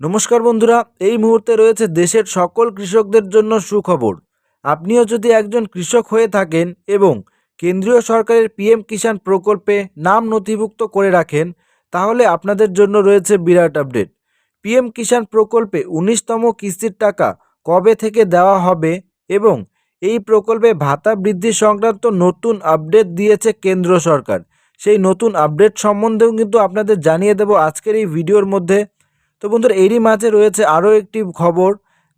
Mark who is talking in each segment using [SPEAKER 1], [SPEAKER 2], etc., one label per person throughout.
[SPEAKER 1] নমস্কার বন্ধুরা, এই মুহূর্তে রয়েছে দেশের সকল কৃষকদের জন্য সুখবর। আপনিও যদি একজন কৃষক হয়ে থাকেন এবং কেন্দ্রীয় সরকারের পিএম কিষাণ প্রকল্পে নাম নথিভুক্ত করে রাখেন, তাহলে আপনাদের জন্য রয়েছে বিরাট আপডেট। পিএম কিষাণ প্রকল্পে উনিশতম কিস্তির টাকা কবে থেকে দেওয়া হবে এবং এই প্রকল্পে ভাতা বৃদ্ধি সংক্রান্ত নতুন আপডেট দিয়েছে কেন্দ্র সরকার। সেই নতুন আপডেট সম্বন্ধেও কিন্তু আপনাদের জানিয়ে দেব আজকের এই ভিডিওর মধ্যে। তো বন্ধুরা, এরই মাঝে রয়েছে আরও একটি খবর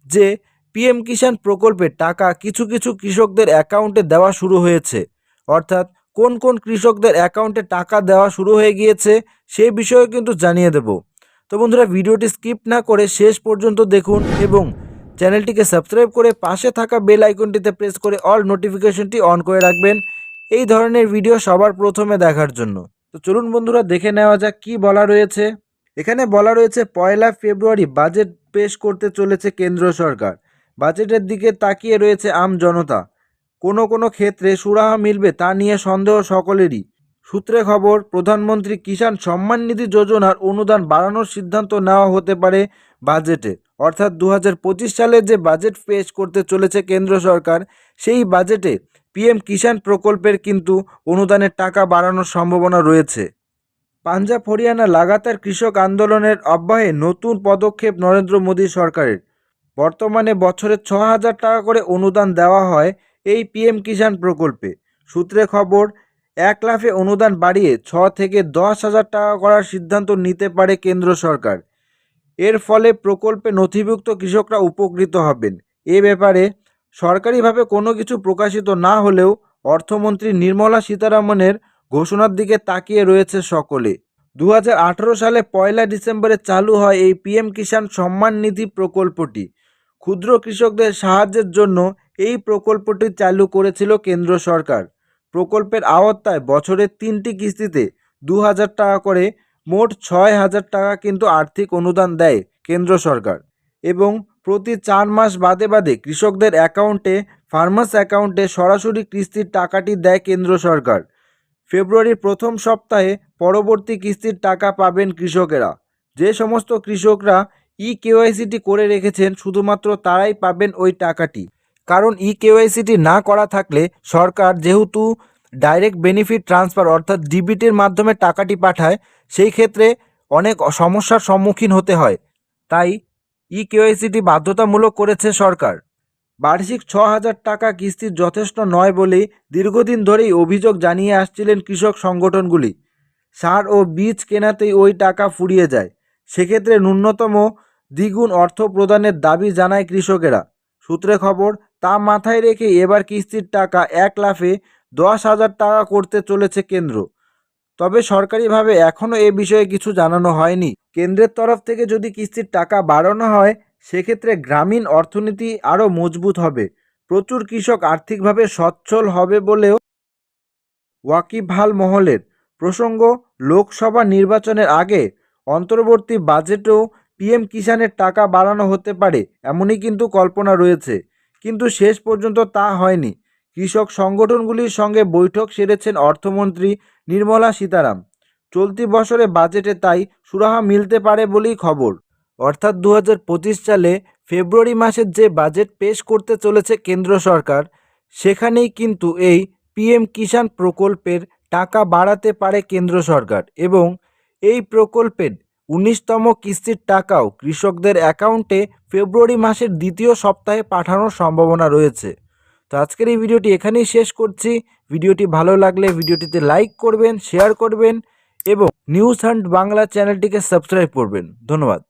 [SPEAKER 1] যে পিএম কিষাণ প্রকল্পের টাকা কিছু কিছু কৃষকদের অ্যাকাউন্টে দেওয়া শুরু হয়েছে। অর্থাৎ কোন কোন কৃষকদের অ্যাকাউন্টে টাকা দেওয়া শুরু হয়ে গিয়েছে সেই বিষয়েও কিন্তু জানিয়ে দেব। তো বন্ধুরা, ভিডিওটি স্কিপ না করে শেষ পর্যন্ত দেখুন এবং চ্যানেলটিকে সাবস্ক্রাইব করে পাশে থাকা বেল আইকনটিতে প্রেস করে অল নোটিফিকেশনটি অন করে রাখবেন এই ধরনের ভিডিও সবার প্রথমে দেখার জন্য। তো চলুন বন্ধুরা, দেখে নেওয়া যাক কী বলা রয়েছে। এখানে বলা রয়েছে, পয়লা ফেব্রুয়ারি বাজেট পেশ করতে চলেছে কেন্দ্র সরকার। বাজেটের দিকে তাকিয়ে রয়েছে আম জনতা। কোনো কোনো ক্ষেত্রে সুরাহা মিলবে তা নিয়ে সন্দেহ সকলেরই। সূত্রে খবর, প্রধানমন্ত্রী কিষাণ সম্মান নিধি যোজনার অনুদান বাড়ানোর সিদ্ধান্ত নেওয়া হতে পারে বাজেটে। অর্থাৎ দু হাজার পঁচিশ সালে যে বাজেট পেশ করতে চলেছে কেন্দ্র সরকার, সেই বাজেটে পিএম কিষাণ প্রকল্পের কিন্তু অনুদানের টাকা বাড়ানোর সম্ভাবনা রয়েছে। পাঞ্জাব, হরিয়ানা লাগাতার কৃষক আন্দোলনের অব্যাহে নতুন পদক্ষেপ নরেন্দ্র মোদী সরকারের। বর্তমানে বছরে ছ হাজার টাকা করে অনুদান দেওয়া হয় এই পিএম কিষাণ প্রকল্পে। সূত্রে খবর, এক লাফে অনুদান বাড়িয়ে ছ থেকে দশ হাজার টাকা করার সিদ্ধান্ত নিতে পারে কেন্দ্র সরকার। এর ফলে প্রকল্পে নথিভুক্ত কৃষকরা উপকৃত হবেন। এ ব্যাপারে সরকারিভাবে কোনো কিছু প্রকাশিত না হলেও অর্থমন্ত্রী নির্মলা সীতারামনের ঘোষণার দিকে তাকিয়ে রয়েছে সকলে। দু হাজার আঠেরো সালে পয়লা ডিসেম্বরে চালু হয় এই পিএম কিষাণ সম্মান নিধি প্রকল্পটি। ক্ষুদ্র কৃষকদের সাহায্যের জন্য এই প্রকল্পটি চালু করেছিল কেন্দ্র সরকার। প্রকল্পের আওতায় বছরের তিনটি কিস্তিতে দু হাজার টাকা করে মোট ছয় হাজার টাকা কিন্তু আর্থিক অনুদান দেয় কেন্দ্র সরকার এবং প্রতি চার মাস বাদে বাদে কৃষকদের অ্যাকাউন্টে, ফার্মার্স অ্যাকাউন্টে সরাসরি কিস্তির টাকাটি দেয় কেন্দ্র সরকার। ফেব্রুয়ারির প্রথম সপ্তাহে পরবর্তী কিস্তির টাকা পাবেন কৃষকেরা। যে সমস্ত কৃষকরা ই কেওয়াইসিটি করে রেখেছেন, শুধুমাত্র তারাই পাবেন ওই টাকাটি। কারণ ই কেওয়াইসিটি না করা থাকলে সরকার যেহেতু ডাইরেক্ট বেনিফিট ট্রান্সফার অর্থাৎ ডিবিটির মাধ্যমে টাকাটি পাঠায়, সেই ক্ষেত্রে অনেক সমস্যার সম্মুখীন হতে হয়। তাই ই কেওয়াইসিটি বাধ্যতামূলক করেছে সরকার। বার্ষিক ছ হাজার টাকা কিস্তি যথেষ্ট নয় বলেই দীর্ঘদিন ধরেই অভিযোগ জানিয়ে আসছিলেন কৃষক সংগঠনগুলি। সার ও বীজ কেনাতেই ওই টাকা ফুরিয়ে যায়। সেক্ষেত্রে ন্যূনতম দ্বিগুণ অর্থ প্রদানের দাবি জানায় কৃষকেরা। সূত্রে খবর, তা মাথায় রেখে এবার কিস্তির টাকা এক লাফে দশ হাজার টাকা করতে চলেছে কেন্দ্র। তবে সরকারিভাবে এখনও এ বিষয়ে কিছু জানানো হয়নি। কেন্দ্রের তরফ থেকে যদি কিস্তির টাকা বাড়ানো হয়, সেক্ষেত্রে গ্রামীণ অর্থনীতি আরও মজবুত হবে। প্রচুর কৃষক আর্থিকভাবে সচ্ছল হবে বলেও ওয়াকিবহাল মহলের প্রসঙ্গ, লোকসভা নির্বাচনের আগে অন্তর্বর্তী বাজেটেও পিএম কিষাণের টাকা বাড়ানো হতে পারে, এমনই কিন্তু কল্পনা রয়েছে। কিন্তু শেষ পর্যন্ত তা হয়নি। কৃষক সংগঠনগুলির সঙ্গে বৈঠক সেরেছেন অর্থমন্ত্রী নির্মলা সীতারাম। চলতি বছরে বাজেটে তাই সুরাহা মিলতে পারে বলেই খবর। অর্থাৎ দু হাজার পঁচিশ সালে ফেব্রুয়ারি মাসের যে বাজেট পেশ করতে চলেছে কেন্দ্র সরকার, সেখানেই কিন্তু এই পিএম কিষাণ প্রকল্পের টাকা বাড়াতে পারে কেন্দ্র সরকার এবং এই প্রকল্পের উনিশতম কিস্তির টাকাও কৃষকদের অ্যাকাউন্টে ফেব্রুয়ারি মাসের দ্বিতীয় সপ্তাহে পাঠানোর সম্ভাবনা রয়েছে। তো আজকের এই ভিডিওটি এখানেই শেষ করছি। ভিডিওটি ভালো লাগলে ভিডিওটিতে লাইক করবেন, শেয়ার করবেন এবং নিউজ হান্ট বাংলা চ্যানেলটিকে সাবস্ক্রাইব করবেন। ধন্যবাদ।